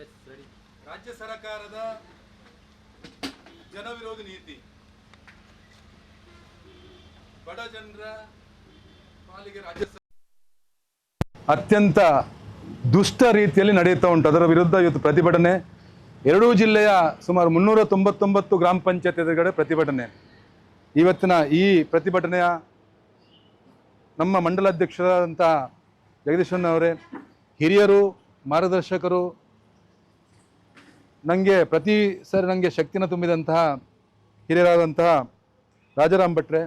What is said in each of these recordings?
ರಾಜ್ಯ ಸರ್ಕಾರದ ಜನವಿರೋಧಿ ನೀತಿ. ಬಡ ಜನರ ಪಾಲಿಗೆ ರಾಜ್ಯ ಅತ್ಯಂತ ದುಷ್ಟ ರೀತಿಯಲ್ಲಿ ನಡೆಯುತ್ತಾ ಉಂಟು. ಅದರ ವಿರುದ್ಧ ಇವತ್ತು ಪ್ರತಿಭಟನೆ. ಎರಡೂ ಜಿಲ್ಲೆಯ ಸುಮಾರು ಮುನ್ನೂರ ತೊಂಬತ್ತೊಂಬತ್ತು ಗ್ರಾಮ ಪಂಚಾಯತ್ ಎದುರುಗಡೆ ಪ್ರತಿಭಟನೆ. ಇವತ್ತಿನ ಈ ಪ್ರತಿಭಟನೆಯ ನಮ್ಮ ಮಂಡಲಾಧ್ಯಕ್ಷರಾದಂಥ ಜಗದೀಶನ್ ಅವರೇ ಹಿರಿಯರು ಮಾರ್ಗದರ್ಶಕರು ನನಗೆ ಪ್ರತಿ ಸರಿ ನನಗೆ ಶಕ್ತಿನ ತುಂಬಿದಂತಹ ಹಿರಿಯರಾದಂತಹ ರಾಜಾರಾಮ್ ಭಟ್ರೆ,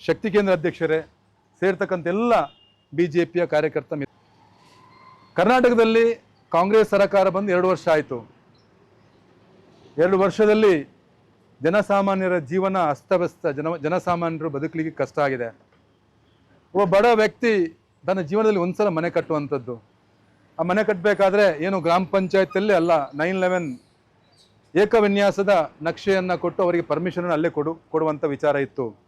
ಶಕ್ತಿ ಕೇಂದ್ರ ಅಧ್ಯಕ್ಷರೇ, ಸೇರ್ತಕ್ಕಂಥ ಎಲ್ಲ ಬಿ ಜೆ ಪಿಯ ಕಾರ್ಯಕರ್ತ ಕರ್ನಾಟಕದಲ್ಲಿ ಕಾಂಗ್ರೆಸ್ ಸರ್ಕಾರ ಬಂದು ಎರಡು ವರ್ಷ ಆಯಿತು. ಎರಡು ವರ್ಷದಲ್ಲಿ ಜನಸಾಮಾನ್ಯರ ಜೀವನ ಅಸ್ತವ್ಯಸ್ತ, ಜನ, ಜನಸಾಮಾನ್ಯರು ಬದುಕಲಿಕ್ಕೆ ಕಷ್ಟ ಆಗಿದೆ. ಒಬ್ಬ ಬಡ ವ್ಯಕ್ತಿ ತನ್ನ ಜೀವನದಲ್ಲಿ ಒಂದ್ಸಲ ಮನೆ ಕಟ್ಟುವಂಥದ್ದು. ಆ ಮನೆ ಕಟ್ಟಬೇಕಾದ್ರೆ ಏನು ಗ್ರಾಮ ಪಂಚಾಯತಲ್ಲಿ ಅಲ್ಲ ನೈನ್ ಲೆವೆನ್ ಏಕವಿನ್ಯಾಸದ ನಕ್ಷೆಯನ್ನು ಕೊಟ್ಟು ಅವರಿಗೆ ಪರ್ಮಿಷನನ್ನು ಅಲ್ಲೇ ಕೊಡು ಕೊಡುವಂಥ ವಿಚಾರ ಇತ್ತು.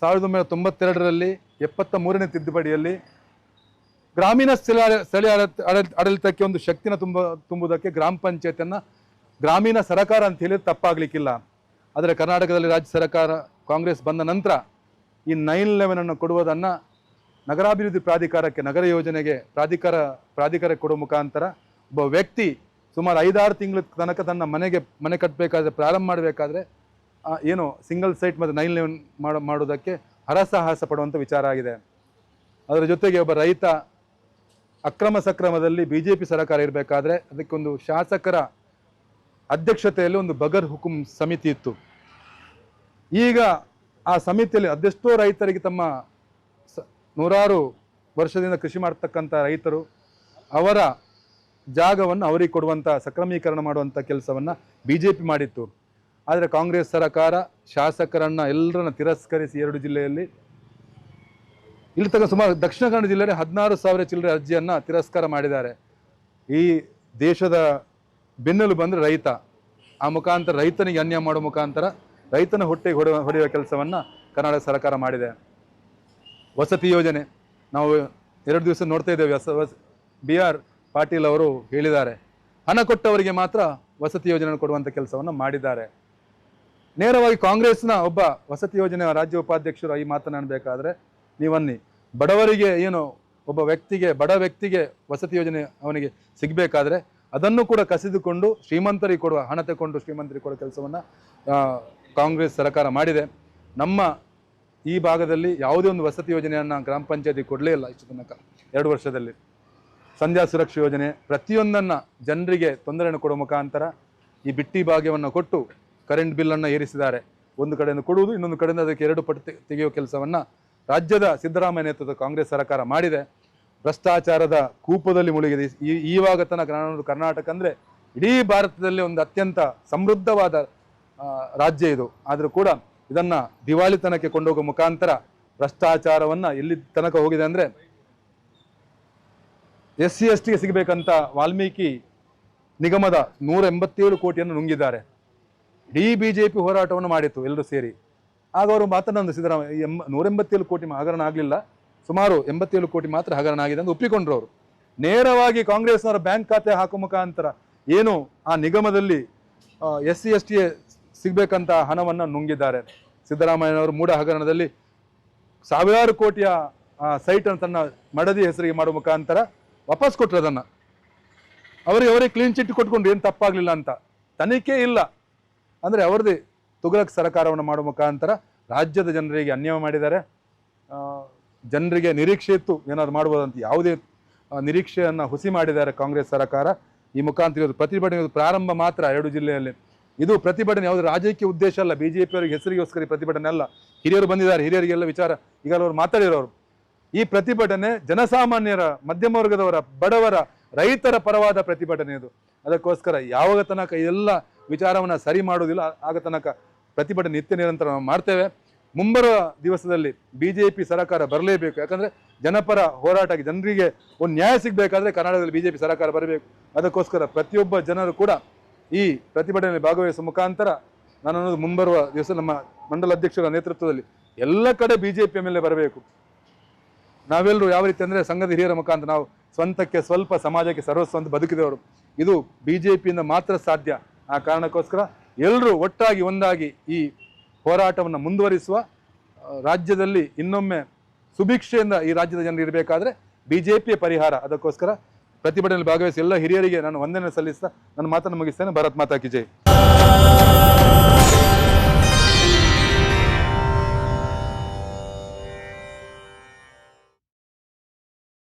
ಸಾವಿರದ ಒಂಬೈನೂರ ತೊಂಬತ್ತೆರಡರಲ್ಲಿ ಎಪ್ಪತ್ತ ಮೂರನೇ ತಿದ್ದುಪಡಿಯಲ್ಲಿ ಗ್ರಾಮೀಣ ಸ್ಥಳೀಯ ಸ್ಥಳೀಯ ಆಡಳಿತ- ಆಡಳಿತ- ಆಡಳಿತಕ್ಕೆ ಒಂದು ಶಕ್ತಿನ ತುಂಬ, ತುಂಬುವುದಕ್ಕೆ ಗ್ರಾಮ ಪಂಚಾಯತನ್ನು ಗ್ರಾಮೀಣ ಸರಕಾರ ಅಂತ ಹೇಳಿ ತಪ್ಪಾಗಲಿಕ್ಕಿಲ್ಲ. ಆದರೆ ಕರ್ನಾಟಕದಲ್ಲಿ ರಾಜ್ಯ ಸರ್ಕಾರ, ಕಾಂಗ್ರೆಸ್ ಬಂದ ನಂತರ ಈ ನೈನ್ ಲೆವೆನನ್ನು ಕೊಡುವುದನ್ನು ನಗರಾಭಿವೃದ್ಧಿ ಪ್ರಾಧಿಕಾರಕ್ಕೆ, ನಗರ ಯೋಜನೆಗೆ ಪ್ರಾಧಿಕಾರ ಪ್ರಾಧಿಕಾರಕ್ಕೆ ಕೊಡೋ ಮುಖಾಂತರ ಒಬ್ಬ ವ್ಯಕ್ತಿ ಸುಮಾರು ಐದಾರು ತಿಂಗಳ ತನಕ ತನ್ನ ಮನೆಗೆ ಮನೆ ಕಟ್ಟಬೇಕಾದ್ರೆ, ಪ್ರಾರಂಭ ಮಾಡಬೇಕಾದ್ರೆ ಏನು ಸಿಂಗಲ್ ಸೈಟ್ ಮತ್ತು ನೈನ್ ಲೆವೆನ್ ಮಾಡೋ ಮಾಡೋದಕ್ಕೆ ಹರಸಾಹಸ ಪಡುವಂಥ ವಿಚಾರ ಆಗಿದೆ. ಅದರ ಜೊತೆಗೆ ಒಬ್ಬ ರೈತ ಅಕ್ರಮ ಸಕ್ರಮದಲ್ಲಿ ಬಿ ಜೆ ಪಿ ಸರ್ಕಾರ ಇರಬೇಕಾದ್ರೆ ಅದಕ್ಕೊಂದು ಶಾಸಕರ ಅಧ್ಯಕ್ಷತೆಯಲ್ಲಿ ಒಂದು ಬಗರ್ ಹುಕುಂ ಸಮಿತಿ ಇತ್ತು. ಈಗ ಆ ಸಮಿತಿಯಲ್ಲಿ ಅದೆಷ್ಟೋ ರೈತರಿಗೆ ತಮ್ಮ ನೂರಾರು ವರ್ಷದಿಂದ ಕೃಷಿ ಮಾಡ್ತಕ್ಕಂಥ ರೈತರು ಅವರ ಜಾಗವನ್ನು ಅವರಿಗೆ ಕೊಡುವಂಥ ಸಕ್ರಮೀಕರಣ ಮಾಡುವಂಥ ಕೆಲಸವನ್ನು ಬಿ ಜೆ ಪಿ ಮಾಡಿತ್ತು. ಆದರೆ ಕಾಂಗ್ರೆಸ್ ಸರ್ಕಾರ ಶಾಸಕರನ್ನ ಎಲ್ಲರನ್ನ ತಿರಸ್ಕರಿಸಿ ಎರಡು ಜಿಲ್ಲೆಯಲ್ಲಿ ಇಲ್ಲಿ ತನಕ ಸುಮಾರು ದಕ್ಷಿಣ ಕನ್ನಡ ಜಿಲ್ಲೆಯಲ್ಲಿ ಹದಿನಾರು ಸಾವಿರ ಚಿಲ್ಲರೆ ಅರ್ಜಿಯನ್ನು ತಿರಸ್ಕಾರ ಮಾಡಿದ್ದಾರೆ. ಈ ದೇಶದ ಬೆನ್ನೆಲು ಬಂದರೆ ರೈತ. ಆ ಮುಖಾಂತರ ರೈತನಿಗೆ ಅನ್ಯಾಯ ಮಾಡೋ ಮುಖಾಂತರ ರೈತನ ಹೊಟ್ಟೆಗೆ ಹೊಡೆಯುವ ಹೊಡೆಯುವ ಕೆಲಸವನ್ನು ಕರ್ನಾಟಕ ಸರ್ಕಾರ ಮಾಡಿದೆ. ವಸತಿ ಯೋಜನೆ. ನಾವು ಎರಡು ದಿವಸ ನೋಡ್ತಾ ಇದ್ದೇವೆ. ಬಿ ಆರ್ ಪಾಟೀಲ್ ಅವರು ಹೇಳಿದ್ದಾರೆ. ಹಣ ಕೊಟ್ಟವರಿಗೆ ಮಾತ್ರ ವಸತಿ ಯೋಜನೆ ಕೊಡುವಂಥ ಕೆಲಸವನ್ನು ಮಾಡಿದ್ದಾರೆ. ನೇರವಾಗಿ ಕಾಂಗ್ರೆಸ್ನ ಒಬ್ಬ ವಸತಿ ಯೋಜನೆಯ ರಾಜ್ಯ ಉಪಾಧ್ಯಕ್ಷರು ಈ ಮಾತನಾಡಬೇಕಾದ್ರೆ ನೀವನ್ನಿ ಬಡವರಿಗೆ ಏನು ಒಬ್ಬ ವ್ಯಕ್ತಿಗೆ, ಬಡ ವ್ಯಕ್ತಿಗೆ ವಸತಿ ಯೋಜನೆ ಅವನಿಗೆ ಸಿಗಬೇಕಾದ್ರೆ ಅದನ್ನು ಕೂಡ ಕಸಿದುಕೊಂಡು ಶ್ರೀಮಂತರಿಗೆ ಕೊಡುವ, ಹಣ ತಗೊಂಡು ಶ್ರೀಮಂತರಿಗೆ ಕೊಡುವ ಕೆಲಸವನ್ನು ಕಾಂಗ್ರೆಸ್ ಸರ್ಕಾರ ಮಾಡಿದೆ. ನಮ್ಮ ಈ ಭಾಗದಲ್ಲಿ ಯಾವುದೇ ಒಂದು ವಸತಿ ಯೋಜನೆಯನ್ನು ಗ್ರಾಮ ಪಂಚಾಯತಿ ಕೊಡಲೇ ಇಲ್ಲ ಇಷ್ಟು ತನಕ. ಎರಡು ವರ್ಷದಲ್ಲಿ. ಸಂಧ್ಯಾ ಸುರಕ್ಷಾ ಯೋಜನೆ ಪ್ರತಿಯೊಂದನ್ನು ಜನರಿಗೆ ತೊಂದರೆಯನ್ನು ಕೊಡುವ ಮುಖಾಂತರ ಈ ಬಿಟ್ಟಿ ಭಾಗ್ಯವನ್ನು ಕೊಟ್ಟು ಕರೆಂಟ್ ಬಿಲ್ಲನ್ನು ಏರಿಸಿದ್ದಾರೆ. ಒಂದು ಕಡೆಯಿಂದ ಕೊಡುವುದು, ಇನ್ನೊಂದು ಕಡೆಯಿಂದ ಅದಕ್ಕೆ ಎರಡು ಪಟ್ಟು ತೆಗೆ- ತೆಗೆಯುವ ಕೆಲಸವನ್ನು ರಾಜ್ಯದ ಸಿದ್ದರಾಮಯ್ಯ ನೇತೃತ್ವದ ಕಾಂಗ್ರೆಸ್ ಸರ್ಕಾರ ಮಾಡಿದೆ. ಭ್ರಷ್ಟಾಚಾರದ ಕೂಪದಲ್ಲಿ ಮುಳುಗಿದೆ. ಈ ಈವಾಗ ತನಕ ಕರ್ನಾಟಕ ಅಂದರೆ ಇಡೀ ಭಾರತದಲ್ಲಿ ಒಂದು ಅತ್ಯಂತ ಸಮೃದ್ಧವಾದ ರಾಜ್ಯ ಇದು. ಆದರೂ ಕೂಡ ಇದನ್ನು ದಿವಾಳಿತನಕ್ಕೆ ಕೊಂಡೋಗೋ ಮುಖಾಂತರ ಭ್ರಷ್ಟಾಚಾರವನ್ನ ಎಲ್ಲಿ ತನಕ ಹೋಗಿದೆ ಅಂದ್ರೆ ಎಸ್ ಸಿ ಎಸ್ ಟಿಗೆ ಸಿಗಬೇಕಂತ ವಾಲ್ಮೀಕಿ ನಿಗಮದ ನೂರ ಎಂಬತ್ತೇಳು ಕೋಟಿಯನ್ನು ನುಂಗಿದ್ದಾರೆ. ಇಡೀ ಬಿಜೆಪಿ ಹೋರಾಟವನ್ನು ಮಾಡಿತ್ತು ಎಲ್ಲರೂ ಸೇರಿ. ಆಗ ಅವರು ಮಾತನಾಡಿದ ಸಿದ್ದರಾಮಯ್ಯ ಎಂಬ, ನೂರ ಎಂಬತ್ತೇಳು ಕೋಟಿ ಹಗರಣ ಆಗಲಿಲ್ಲ. ಸುಮಾರು ಎಂಬತ್ತೇಳು ಕೋಟಿ ಮಾತ್ರ ಹಗರಣ ಆಗಿದೆ ಅಂತ ಒಪ್ಪಿಕೊಂಡ್ರು ಅವರು. ನೇರವಾಗಿ ಕಾಂಗ್ರೆಸ್ನವರ ಬ್ಯಾಂಕ್ ಖಾತೆ ಹಾಕುವ ಮುಖಾಂತರ ಏನು ಆ ನಿಗಮದಲ್ಲಿ ಎಸ್ ಸಿ ಎಸ್ ಟಿ ಸಿಗಬೇಕಂತ ಹಣವನ್ನು ನುಂಗಿದ್ದಾರೆ. ಸಿದ್ದರಾಮಯ್ಯನವರು ಮೂಢ ಹಗರಣದಲ್ಲಿ ಸಾವಿರಾರು ಕೋಟಿಯ ಸೈಟ್ ಅನ್ನು ತನ್ನ ಮಡದಿ ಹೆಸರಿಗೆ ಮಾಡುವ ಮುಖಾಂತರ ವಾಪಸ್ ಕೊಟ್ಟರು ಅದನ್ನು. ಅವರಿಗೆ ಅವರೇ ಕ್ಲೀನ್ ಚಿಟ್ ಕೊಟ್ಕೊಂಡು ಏನು ತಪ್ಪಾಗಲಿಲ್ಲ ಅಂತ. ತನಿಖೆ ಇಲ್ಲ. ಅಂದರೆ ಅವರದೇ ತುಗಲಕ್ ಸರ್ಕಾರವನ್ನು ಮಾಡುವ ಮುಖಾಂತರ ರಾಜ್ಯದ ಜನರಿಗೆ ಅನ್ಯಾಯ ಮಾಡಿದ್ದಾರೆ. ಜನರಿಗೆ ನಿರೀಕ್ಷೆ ಇತ್ತು ಏನಾದ್ರು ಮಾಡ್ಬೋದಂತ ಯಾವುದೇ ನಿರೀಕ್ಷೆಯನ್ನು ಹುಸಿ ಮಾಡಿದ್ದಾರೆ ಕಾಂಗ್ರೆಸ್ ಸರ್ಕಾರ. ಈ ಮುಖಾಂತರ ಪ್ರತಿಭಟನೆ ಪ್ರಾರಂಭ ಮಾತ್ರ ಎರಡು ಜಿಲ್ಲೆಯಲ್ಲಿ. ಇದು ಪ್ರತಿಭಟನೆ, ಯಾವುದು ರಾಜಕೀಯ ಉದ್ದೇಶ ಅಲ್ಲ ಬಿ ಜೆ ಪಿಯವರಿಗೆ ಹೆಸರಿಗೋಸ್ಕರ ಪ್ರತಿಭಟನೆ ಅಲ್ಲ. ಹಿರಿಯರು ಬಂದಿದ್ದಾರೆ, ಹಿರಿಯರಿಗೆಲ್ಲ ವಿಚಾರ ಈಗ ಅವರು ಮಾತಾಡಿರೋರು. ಈ ಪ್ರತಿಭಟನೆ ಜನಸಾಮಾನ್ಯರ, ಮಧ್ಯಮ ವರ್ಗದವರ, ಬಡವರ, ರೈತರ ಪರವಾದ ಪ್ರತಿಭಟನೆ ಇದು. ಅದಕ್ಕೋಸ್ಕರ ಯಾವಾಗ ತನಕ ಎಲ್ಲ ವಿಚಾರವನ್ನು ಸರಿ ಮಾಡುವುದಿಲ್ಲ, ಆಗ ತನಕ ಪ್ರತಿಭಟನೆ ನಿತ್ಯ ನಿರಂತರ ನಾವು ಮಾಡ್ತೇವೆ. ಮುಂಬರುವ ದಿವಸದಲ್ಲಿ ಬಿ ಜೆ ಪಿ ಸರ್ಕಾರ ಬರಲೇಬೇಕು. ಯಾಕಂದರೆ ಜನಪರ ಹೋರಾಟಕ್ಕೆ ಜನರಿಗೆ ಒಂದು ನ್ಯಾಯ ಸಿಗಬೇಕಾದ್ರೆ ಕರ್ನಾಟಕದಲ್ಲಿ ಬಿ ಜೆ ಪಿ ಸರ್ಕಾರ ಬರಬೇಕು. ಅದಕ್ಕೋಸ್ಕರ ಪ್ರತಿಯೊಬ್ಬ ಜನರು ಕೂಡ ಈ ಪ್ರತಿಭಟನೆಯಲ್ಲಿ ಭಾಗವಹಿಸುವ ಮುಖಾಂತರ ನಾನು ಅನ್ನೋದು ಮುಂಬರುವ ದಿವಸ ನಮ್ಮ ಮಂಡಲ ಅಧ್ಯಕ್ಷರ ನೇತೃತ್ವದಲ್ಲಿ ಎಲ್ಲ ಕಡೆ ಬಿ ಜೆ ಪಿ ಮೇಲೆ ಬರಬೇಕು. ನಾವೆಲ್ಲರೂ ಯಾವ ರೀತಿ ಅಂದರೆ ಸಂಘದ ಹಿರಿಯರ ಮುಖಾಂತರ ನಾವು ಸ್ವಂತಕ್ಕೆ ಸ್ವಲ್ಪ ಸಮಾಜಕ್ಕೆ ಸರ್ವಸ್ವ ಅಂತ ಬದುಕಿದವರು. ಇದು ಬಿ ಜೆ ಪಿಯಿಂದ ಮಾತ್ರ ಸಾಧ್ಯ. ಆ ಕಾರಣಕ್ಕೋಸ್ಕರ ಎಲ್ಲರೂ ಒಟ್ಟಾಗಿ ಒಂದಾಗಿ ಈ ಹೋರಾಟವನ್ನು ಮುಂದುವರಿಸುವ ರಾಜ್ಯದಲ್ಲಿ ಇನ್ನೊಮ್ಮೆ ಸುಭಿಕ್ಷೆಯಿಂದ ಈ ರಾಜ್ಯದ ಜನರು ಇರಬೇಕಾದ್ರೆ ಬಿ ಪರಿಹಾರ. ಅದಕ್ಕೋಸ್ಕರ ಪ್ರತಿಭಟನೆಯಲ್ಲಿ ಭಾಗವಹಿಸಿ ಎಲ್ಲ ಹಿರಿಯರಿಗೆ ನಾನು ವಂದನೆ ಸಲ್ಲಿಸ್ತಾ ನನ್ನ ಮಾತನ್ನು ಮುಗಿಸ್ತೇನೆ. ಭರತ್ ಮಾತಾಕಿ ಜೈ.